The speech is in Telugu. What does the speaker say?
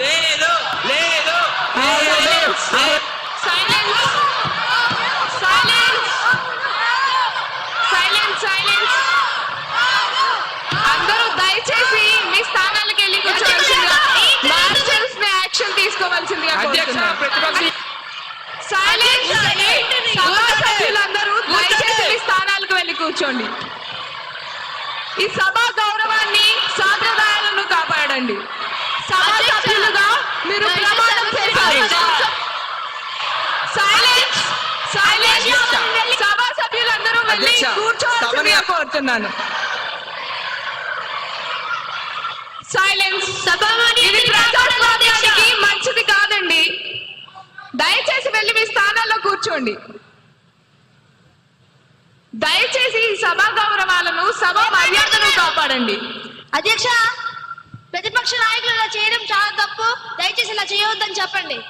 లేదు లేదు. సైలెన్స్ సైలెన్స్ సైలెన్స్ సైలెన్స్ అందరూ దయచేసి మీ స్థానాలకు వెళ్ళి కూర్చోవలసిందిగా మార్షల్స్ని యాక్షన్ తీసుకోవాల్సిందిగా అధ్యక్ష ప్రతిపక్ష సైలెన్స్ సభా సభ్యులందరూ దయచేసి మీ స్థానాలకు వెళ్ళి కూర్చోండి. ఈ సభా గౌరవాన్ని సాంప్రదాయాలను కాపాడండి సభా సభ్యులుగా మీరు ప్రమాణం చేశారు సైలెన్స్ సైలెన్స్ అధ్యక్ష. సభా కూర్చోవాల్సిందిగా సభని- కోరుతున్నాను. సైలెన్స్ ఇది ప్రజాస్వామ్యానికి మంచిది కాదండి. దయచేసి వెళ్ళి మీ స్థానాల్లో కూర్చోండి. దయచేసి ఈ సభా గౌరవాలను సభా మర్యాదను కాపాడండి. అధ్యక్ష ప్రతిపక్ష నాయకులు ఇలా చేయడం చాలా తప్పు. దయచేసి ఇలా చేయవద్దని చెప్పండి.